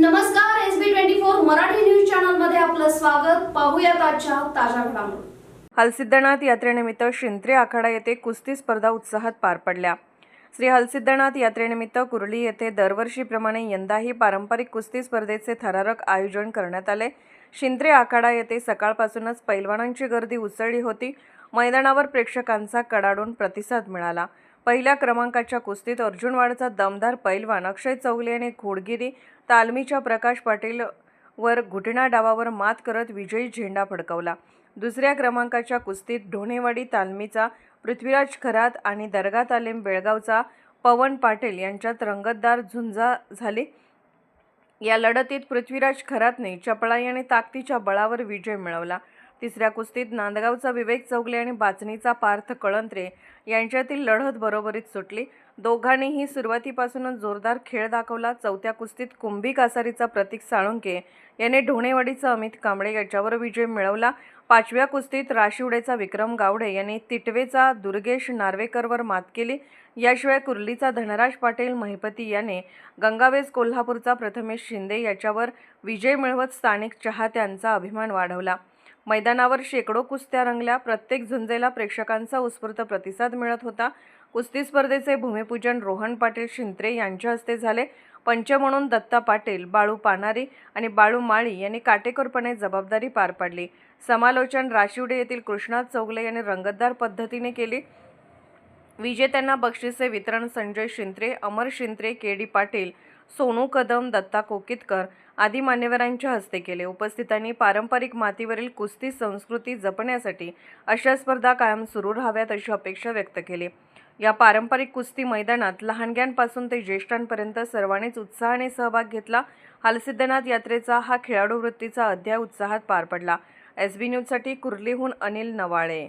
नमस्कार S B twenty four Marathi news चॅनलमध्ये आपलं स्वागत. पाहूया आजच्या ताज्या घडामोडी. हलसिद्धनाथ यात्रेनिमित्त शिंत्रे आखाडा येथे कुस्ती स्पर्धा उत्साहात पार पडल्या. श्री हलसिद्धनाथ यात्रेनिमित्त कुर्ली येथे दरवर्षीप्रमाणे यंदाही पारंपरिक कुस्ती स्पर्धेचे थरारक आयोजन करण्यात आले. शिंद्रे आखाडा येथे सकाळपासूनच पैलवानांची गर्दी उसळली होती. मैदानावर प्रेक्षकांचा कडाडून प्रतिसाद मिळाला. पहिल्या क्रमांकाच्या कुस्तीत अर्जुनवाडचा दमदार पैलवान अक्षय चौगले याने घोडगिरी तालमीच्या प्रकाश पाटील वर घुटणा डावावर मात करत विजयी झेंडा फडकवला. दुसऱ्या क्रमांकाच्या कुस्तीत ढोणेवाडी तालमीचा पृथ्वीराज खरात आणि दर्गा तालीम बेळगावचा पवन पाटील यांच्यात रंगतदार झुंजा झाली. या लढतीत पृथ्वीराज खरातने चपळाई आणि ताकदीच्या बळावर विजय मिळवला. तिसऱ्या कुस्तीत नांदगावचा विवेक चौगले आणि बाचणीचा पार्थ कळंत्रे यांच्यातील लढत बरोबरीत सुटली. दोघांनीही सुरुवातीपासूनच जोरदार खेळ दाखवला. चौथ्या कुस्तीत कुंभी कासारीचा प्रतीक साळुंके याने ढोणेवाडीचा अमित कांबळे याच्यावर विजय मिळवला. पाचव्या कुस्तीत राशिवडेचा विक्रम गावडे यांनी तिटवेचा दुर्गेश नार्वेकरवर मात केली. याशिवाय कुर्लीचा धनराज पाटील महिपती याने गंगावेस कोल्हापूरचा प्रथमेश शिंदे याच्यावर विजय मिळवत स्थानिक चाहत्यांचा अभिमान वाढवला. मैदानावर शेकडो कुस्त्या रंगल्या. प्रत्येक झुंजेला प्रेक्षकांचा उत्स्फूर्त प्रतिसाद मिळत होता. कुस्ती स्पर्धेचे भूमिपूजन रोहन पाटील शिंत्रे यांच्या हस्ते झाले. पंच म्हणून दत्ता पाटील बाळू पानारी आणि बाळू माळी यांनी काटेकोरपणे जबाबदारी पार पाडली. समालोचन राशिवडे येथील कृष्णा चौगले यांनी रंगतदार पद्धतीने केली. विजेत्यांना बक्षिसे वितरण संजय शिंत्रे अमर शिंत्रे के डी पाटील सोनू कदम दत्ता कोकितकर आदी मान्यवरांच्या हस्ते केले. उपस्थितांनी पारंपरिक मातीवरील कुस्ती संस्कृती जपण्यासाठी अशा स्पर्धा कायम सुरू राहाव्यात अशी अपेक्षा व्यक्त केली. या पारंपरिक कुस्ती मैदानात लहानग्यांपासून ते ज्येष्ठांपर्यंत सर्वांनीच उत्साहाने सहभाग घेतला. हालसिद्धनाथ यात्रेचा हा खेळाडू वृत्तीचा अध्याय उत्साहात पार पडला. एस बी न्यूजसाठी कुर्लीहून अनिल नवाळे.